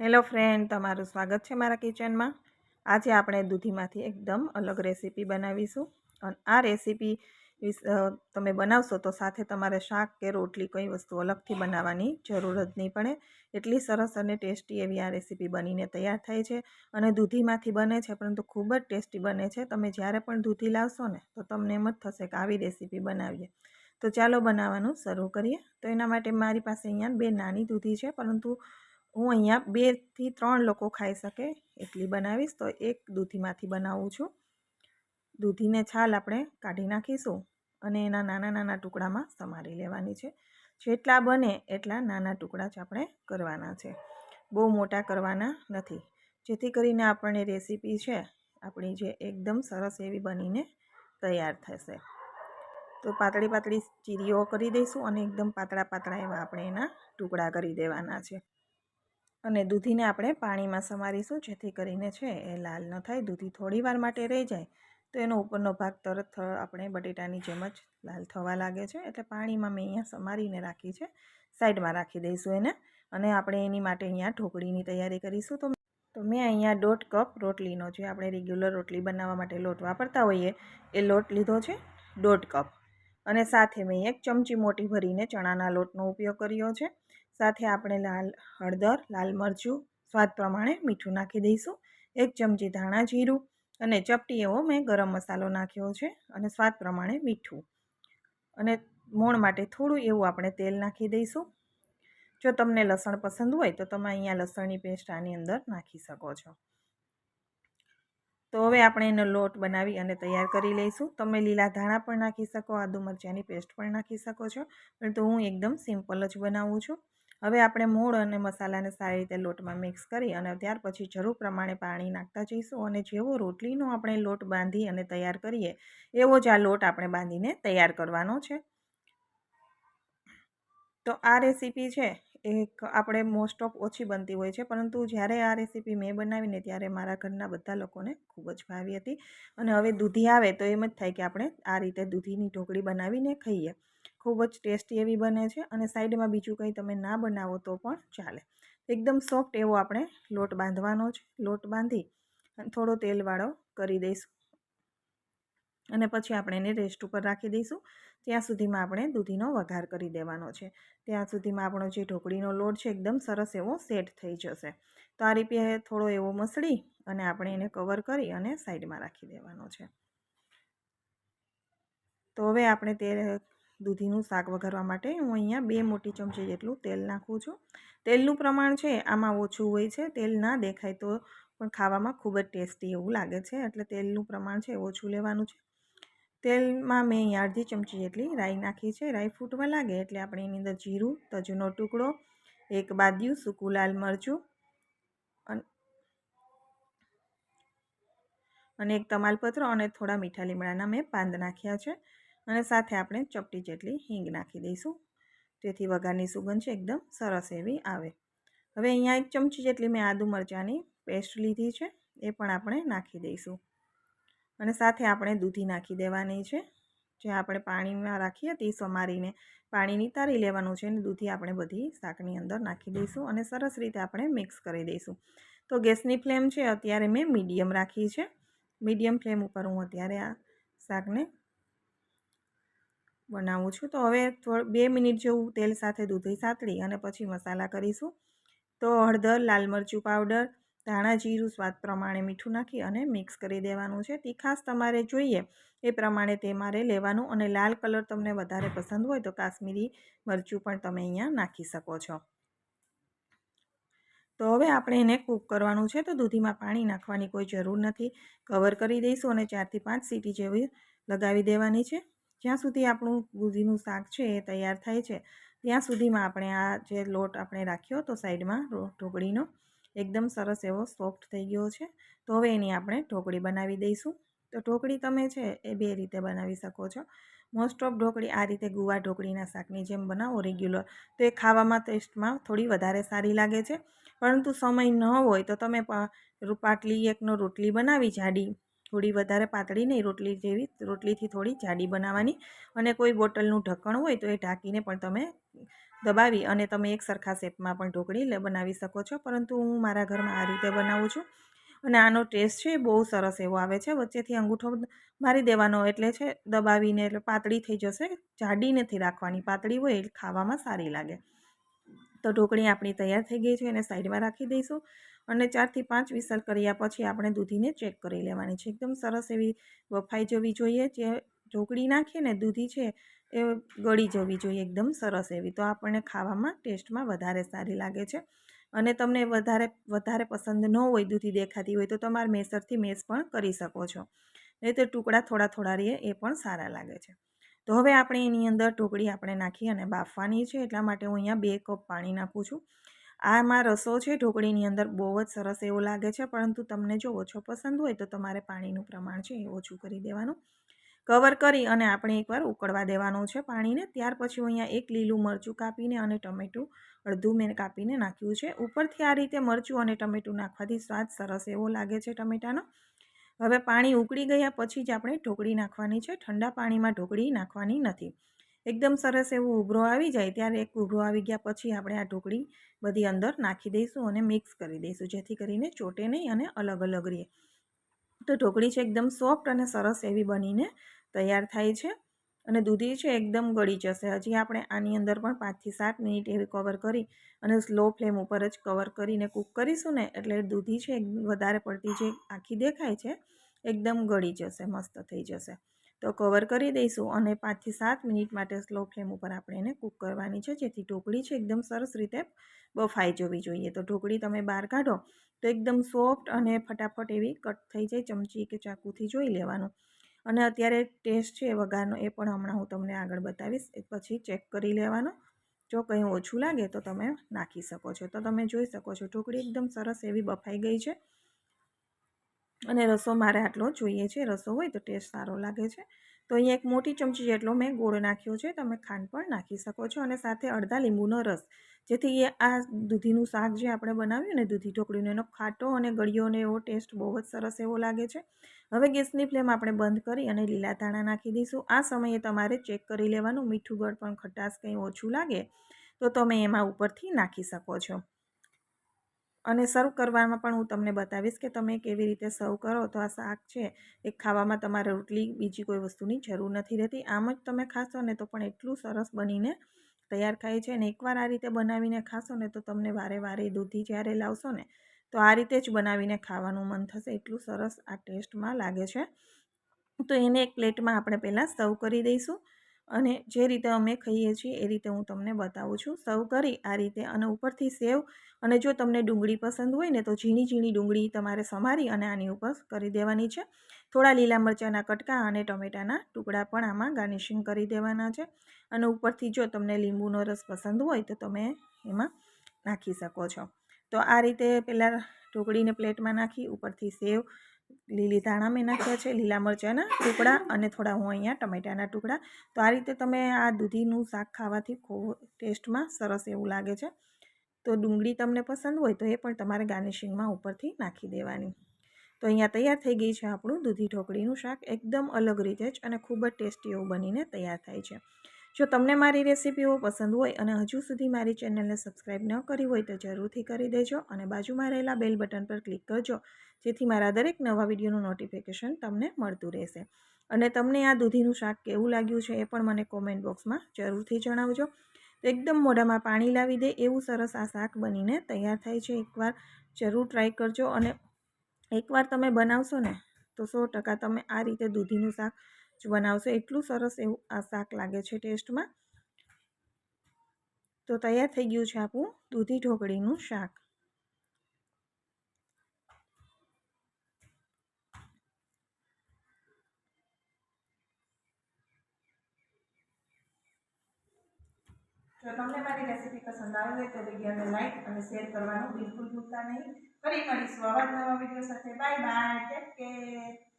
Hello friend, તમારું સ્વાગત છે મારા કિચનમાં. આજે આપણે દૂધીમાંથી એકદમ અલગ રેસીપી બનાવીશું અને આ રેસીપી તમે બનાવશો તો સાથે તમારે શાક કે રોટલી કોઈ વસ્તુ અલગથી બનાવવાની જરૂર જ નહીં પડે. એટલી સરસ અને ટેસ્ટી એવી આ રેસીપી બનીને તૈયાર થાય છે અને દૂધીમાંથી બને છે, પરંતુ ખૂબ જ ટેસ્ટી બને છે. તમે જ્યારે પણ દૂધી લાવશો ને, તો તમને એમ જ થશે કે આવી રેસીપી બનાવીએ. તો ચાલો બનાવવાનું શરૂ કરીએ. તો એના માટે મારી પાસે અહીંયા બે નાની દૂધી છે, પરંતુ હું અહીંયા બેથી ત્રણ લોકો ખાઈ શકે એટલી બનાવીશ તો એક દૂધીમાંથી બનાવું છું. દૂધીને છાલ આપણે કાઢી નાખીશું અને એના નાના નાના ટુકડામાં સમારી લેવાની છે. જેટલા બને એટલા નાના ટુકડા જ આપણે કરવાના છે. બહુ મોટા કરવાના નથી. જેથી કરીને આપણને રેસીપી છે આપણી જે એકદમ સરસ એવી બનીને તૈયાર થશે. તો પાતળી પાતળી ચીરીઓ કરી દઈશું અને એકદમ પાતળા પાતળા એવા આપણે એના ટુકડા કરી દેવાના છે. અને દૂધીને આપણે પાણીમાં સમારીશું, જેથી કરીને છે એ લાલ ન થાય, દૂધી થોડી વાર માટે રહી જાય. તો એનો ઉપરનો ભાગ તરત આપણે બટેટાની જેમ જ લાલ થવા લાગે છે, એટલે પાણીમાં મેં અહીંયા સમારીને રાખી છે. સાઈડમાં રાખી દઈશું એને અને આપણે એની માટે અહીંયા ઢોકળીની તૈયારી કરીશું. તો તો મેં અહીંયા દોઢ કપ રોટલીનો જે આપણે રેગ્યુલર રોટલી બનાવવા માટે લોટ વાપરતા હોઈએ, એ લોટ લીધો છે દોઢ કપ. અને સાથે મેં એક ચમચી મોટી ભરીને ચણાના લોટનો ઉપયોગ કર્યો છે. સાથે આપણે લાલ હળદર, લાલ મરચું, સ્વાદ પ્રમાણે મીઠું નાખી દઈશું. એક ચમચી ધાણા જીરું અને ચપટી એવો મેં ગરમ મસાલો નાખ્યો છે અને સ્વાદ પ્રમાણે મીઠું. અને મોણ માટે થોડું એવું આપણે તેલ નાખી દઈશું. જો તમને લસણ પસંદ હોય તો તમે અહીંયા લસણની પેસ્ટ આની અંદર નાખી શકો છો. તો હવે આપણે એનો લોટ બનાવી અને તૈયાર કરી લઈશું. તમે લીલા ધાણા પણ નાખી શકો, આદુ મરચાંની પેસ્ટ પણ નાખી શકો છો. પરંતુ હું એકદમ સિમ્પલ જ બનાવું છું. હવે આપણે મૂળ અને મસાલાને સારી રીતે લોટમાં મિક્સ કરી અને ત્યાર પછી જરૂર પ્રમાણે પાણી નાખતા જઈશું અને જેવો રોટલીનો આપણે લોટ બાંધી અને તૈયાર કરીએ, એવો જ આ લોટ આપણે બાંધીને તૈયાર કરવાનો છે. તો આ રેસીપી છે એ આપણે મોસ્ટ ઓફ ઓછી બનતી હોય છે, પરંતુ જ્યારે આ રેસીપી મેં બનાવીને ત્યારે મારા ઘરના બધા લોકોને ખૂબ જ ભાવી હતી અને હવે દૂધી આવે તો એમ જ થાય કે આપણે આ રીતે દૂધીની ઢોકળી બનાવીને ખાઈએ. ખૂબ જ ટેસ્ટી એવી બને છે અને સાઈડમાં બીજું કંઈ તમે ના બનાવો તો પણ ચાલે. એકદમ સોફ્ટ એવો આપણે લોટ બાંધવાનો છે. લોટ બાંધી થોડો તેલવાળો કરી દઈશું. અને પછી આપણે એને રેસ્ટ ઉપર રાખી દઈશું. ત્યાં સુધીમાં આપણે દૂધીનો વઘાર કરી દેવાનો છે. ત્યાં સુધીમાં આપણો જે ઢોકળીનો લોટ છે એકદમ સરસ એવો સેટ થઈ જશે. તો આ રીતે થોડો એવો મસળી અને આપણે એને કવર કરી અને સાઈડમાં રાખી દેવાનો છે. તો હવે આપણે તે દૂધીનું શાક વઘારવા માટે હું અહીંયા બે મોટી ચમચી જેટલું તેલ નાખું છું. તેલનું પ્રમાણ છે, આમાં ઓછું હોય છે, તેલ ના દેખાય તો પણ ખાવામાં ખૂબ જ ટેસ્ટી એવું લાગે છે, એટલે તેલનું પ્રમાણ છે, ઓછું લેવાનું છે. તેલમાં મેં અહીંયા અડધી ચમચી જેટલી રાઈ નાખી છે, રાઈ ફૂટવા લાગે એટલે આપણે એની અંદર જીરું, તજનો ટુકડો, એક બાદિયું, સૂકું લાલ મરચું અને એક તમાલપત્ર અને થોડા મીઠા લીમડાના મેં પાંદ નાખ્યા છે. અને સાથે આપણે ચપટી જેટલી હિંગ નાખી દઈશું. જેથી વઘારની સુગંધ છે એકદમ સરસ એવી આવે. હવે અહીંયા એક ચમચી જેટલી મેં આદુ મરચાંની પેસ્ટ લીધી છે, એ પણ આપણે નાખી દઈશું. અને સાથે આપણે દૂધી નાખી દેવાની છે. જે આપણે પાણીમાં રાખી હતી સમારીને પાણી નિતારી લેવાનું છે અને દૂધી આપણે બધી શાકની અંદર નાખી દઈશું અને સરસ રીતે આપણે મિક્સ કરી દઈશું. તો ગેસની ફ્લેમ છે અત્યારે મેં મીડિયમ રાખી છે. મીડિયમ ફ્લેમ ઉપર હું અત્યારે આ શાકને બનાવું છું. તો હવે બે મિનિટ જેવું તેલ સાથે દૂધી સાતળી અને પછી મસાલા કરીશું. તો હળદર, લાલ મરચું પાવડર, ધાણા જીરું, સ્વાદ પ્રમાણે મીઠું નાખી અને મિક્સ કરી દેવાનું છે. તીખાસ તમારે જોઈએ એ પ્રમાણે તે મારે લેવાનું અને લાલ કલર તમને વધારે પસંદ હોય તો કાશ્મીરી મરચું પણ તમે અહીંયા નાખી શકો છો. તો હવે આપણે એને કૂક કરવાનું છે. તો દૂધીમાં પાણી નાખવાની કોઈ જરૂર નથી. કવર કરી દઈશું અને ચારથી પાંચ સીટી જેવી લગાવી દેવાની છે. જ્યાં સુધી આપણું દૂધીનું શાક છે એ તૈયાર થાય છે, ત્યાં સુધીમાં આપણે આ જે લોટ આપણે રાખ્યો તો સાઈડમાં ઢોકળીનો, એકદમ સરસ એવો સોફ્ટ થઈ ગયો છે. તો હવે એની આપણે ઢોકળી બનાવી દઈશું. તો ઢોકળી તમે છે એ બે રીતે બનાવી શકો છો. મોસ્ટ ઓફ ઢોકળી આ રીતે ગુવા ઢોકળીના શાકની જેમ બનાવો રેગ્યુલર તો એ ખાવામાં ટેસ્ટમાં થોડી વધારે સારી લાગે છે. પરંતુ સમય ન હોય તો તમે પાટલી એકનો રોટલી બનાવી જાડી. થોડી વધારે પાતળી નહીં, રોટલી જેવી, રોટલીથી થોડી જાડી બનાવવાની અને કોઈ બોટલનું ઢક્કણ હોય તો એ ઢાંકીને પણ તમે દબાવી અને તમે એક સરખા શેપમાં પણ ઢોકળી બનાવી શકો છો. પરંતુ હું મારા ઘરમાં આ રીતે બનાવું છું અને આનો ટેસ્ટ છે બહુ સરસ એવો આવે છે. વચ્ચેથી અંગૂઠો મારી દેવાનો એટલે છે દબાવીને એટલે પાતળી થઈ જશે, જાડી નથી રાખવાની. પાતળી હોય ખાવામાં સારી લાગે. તો ઢોકળી આપણી તૈયાર થઈ ગઈ છે, એને સાઈડમાં રાખી દઈશું અને ચારથી પાંચ વિસલ કર્યા પછી આપણે દૂધીને ચેક કરી લેવાની છે. એકદમ સરસ એવી બફાઈ જવી જોઈએ, જે ઢોકળી નાખીએ ને દૂધી છે, એ ગળી જવી જોઈએ. એકદમ સરસ એવી. તો આપણને ખાવામાં ટેસ્ટમાં વધારે સારી લાગે છે. અને તમને વધારે વધારે પસંદ ન હોય દૂધી દેખાતી હોય તો તમારે મેસરથી મેસ પણ કરી શકો છો. નહીં તો ટુકડા થોડા થોડા રહીએ, એ પણ સારા લાગે છે. તો હવે આપણે એની અંદર ઢોકળી આપણે નાખી અને બાફવાની છે, એટલા માટે હું અહીંયા બે કપ પાણી નાખું છું. આમાં રસો છે ઢોકળીની અંદર બહુ જ સરસ એવો લાગે છે, પરંતુ તમને જો ઓછો પસંદ હોય તો તમારે પાણીનું પ્રમાણ છે એ ઓછું કરી દેવાનું. કવર કરી અને આપણે એકવાર ઉકળવા દેવાનું છે પાણીને, ત્યાર પછી હું અહીંયા એક લીલું મરચું કાપીને અને ટમેટું અડધું મેં કાપીને નાખ્યું છે. ઉપરથી આ રીતે મરચું અને ટમેટું નાખવાથી સ્વાદ સરસ એવો લાગે છે ટમેટાનો. હવે પાણી ઉકળી ગયા પછી જ આપણે ઢોકળી નાખવાની છે. ઠંડા પાણીમાં ઢોકળી નાખવાની નથી. એકદમ સરસ એવું ઉભરો આવી જાય ત્યારે એક ઉભરો આવી ગયા પછી આપણે આ ઢોકળી બધી અંદર નાખી દઈશું અને મિક્સ કરી દઈશું, જેથી કરીને ચોટે નહીં અને અલગ અલગ રહે. તો ઢોકળી છે એકદમ સોફ્ટ અને સરસ એવી બનીને તૈયાર થાય છે. અને દૂધી છે એકદમ ગળી જશે. હજી આપણે આની અંદર પણ પાંચથી સાત મિનિટ એવી કવર કરી અને સ્લો ફ્લેમ ઉપર જ કવર કરીને કૂક કરીશું ને એટલે દૂધી છે વધારે પડતી જે આખી દેખાય છે, એકદમ ગળી જશે, મસ્ત થઈ જશે. તો કવર કરી દઈશું અને પાંચથી સાત મિનિટ માટે સ્લો ફ્લેમ ઉપર આપણે એને કૂક કરવાની છે, જેથી ઢોકળી છે એકદમ સરસ રીતે બફાઈ જવી જોઈએ. તો ઢોકળી તમે બહાર કાઢો તો એકદમ સોફ્ટ અને ફટાફટ એવી કટ થઈ જાય, ચમચી કે ચાકુથી જોઈ લેવાનું. અને અત્યારે ટેસ્ટ છે વઘારનો, એ પણ હમણાં હું તમને આગળ બતાવીશ. એ પછી ચેક કરી લેવાનો. જો કંઈ ઓછું લાગે તો તમે નાખી શકો છો. તો તમે જોઈ શકો છો, ઢોકળી એકદમ સરસ એવી બફાઈ ગઈ છે. અને રસો મારે આટલો જોઈએ છે, રસો હોય તો ટેસ્ટ સારો લાગે છે. તો અહીંયા એક મોટી ચમચી જેટલો મેં ગોળ નાખ્યો છે, તમે ખાંડ પણ નાખી શકો છો. અને સાથે અડધા લીંબુનો રસ, જેથી એ આ દૂધીનું શાક જે આપણે બનાવ્યું ને દૂધી ઢોકળીનો એનો ખાટો અને ગળ્યોને એવો ટેસ્ટ બહુ જ સરસ એવો લાગે છે. હવે ગેસની ફ્લેમ આપણે બંધ કરી અને લીલા ધાણા નાખી દઈશું. આ સમયે તમારે ચેક કરી લેવાનું, મીઠું ગળ પણ ખટાશ કંઈ ઓછું લાગે તો તમે એમાં ઉપરથી નાખી શકો છો. અને સર્વ કરવામાં પણ હું તમને બતાવીશ કે તમે કેવી રીતે સર્વ કરો તો આ શાક છે એ ખાવામાં તમારે રોટલી, બીજી કોઈ વસ્તુની જરૂર નથી રહેતી. આમ જ તમે ખાશો ને તો પણ એટલું સરસ બનીને તૈયાર થાય છે. અને એકવાર આ રીતે બનાવીને ખાશો ને તો તમને વારે વારે દૂધી જ્યારે લાવશો ને તો આ રીતે જ બનાવીને ખાવાનું મન થશે. એટલું સરસ આ ટેસ્ટમાં લાગે છે. તો એને એક પ્લેટમાં આપણે પહેલાં સર્વ કરી દઈશું અને જે રીતે અમે ખાઈએ છીએ એ રીતે હું તમને બતાવું છું. સર્વ કરી આ રીતે અને ઉપરથી સેવ અને જો તમને ડુંગળી પસંદ હોય ને તો ઝીણી ઝીણી ડુંગળી તમારે સમારી અને આની ઉપર કરી દેવાની છે. થોડા લીલા મરચાંના કટકા અને ટમેટાના ટુકડા પણ આમાં ગાર્નિશિંગ કરી દેવાના છે. અને ઉપરથી જો તમને લીંબુનો રસ પસંદ હોય તો તમે એમાં નાખી શકો છો. તો આ રીતે પહેલાં ઢોકળીને પ્લેટમાં નાખી, ઉપરથી સેવ, લીલી ધાણા મેં નાખ્યા છે, લીલા મરચાંના ટુકડા અને થોડા હું અહીંયા ટમેટાના ટુકડા. તો આ રીતે તમે આ દૂધીનું શાક ખાવાથી ખૂબ ટેસ્ટમાં સરસ એવું લાગે છે. તો ડુંગળી તમને પસંદ હોય તો એ પણ તમારે ગાર્નિશિંગમાં ઉપરથી નાખી દેવાની. તો અહીંયા તૈયાર થઈ ગઈ છે આપણું દૂધી ઢોકળીનું શાક. એકદમ અલગ રીતે જ અને ખૂબ જ ટેસ્ટી એવું બનીને તૈયાર થાય છે. જો તમને મારી રેસીપીઓ પસંદ હોય અને હજુ સુધી મારી ચેનલને સબસ્ક્રાઈબ ન કરી હોય તો જરૂરથી કરી દેજો અને બાજુમાં રહેલા બેલ બટન પર ક્લિક કરજો. જેથી મારા દરેક નવા વિડીયોનું નોટિફિકેશન તમને મળતું રહેશે. અને તમને આ દૂધીનું શાક કેવું લાગ્યું છે એ પણ મને કોમેન્ટ બોક્સમાં જરૂરથી જણાવજો. તો એકદમ મોઢામાં પાણી લાવી દે એવું સરસ આ શાક બનીને તૈયાર થાય છે. એકવાર જરૂર ટ્રાય કરજો અને એકવાર તમે બનાવશો ને તો સો ટકા તમે આ રીતે દૂધીનું શાક જ બનાવશો. એટલું સરસ એવું આ શાક લાગે છે ટેસ્ટમાં. તો તૈયાર થઈ ગયું છે આપણું દૂધી ઢોકળીનું શાક. જો તમને મારી રેસીપી પસંદ આવી હોય તો વિડીયોને લાઈક અને શેર કરવાનું બિલકુલ ભૂલતા નહીં. ફરી મળીશું આવા નવા વીડિયો સાથે. Bye bye. Take care.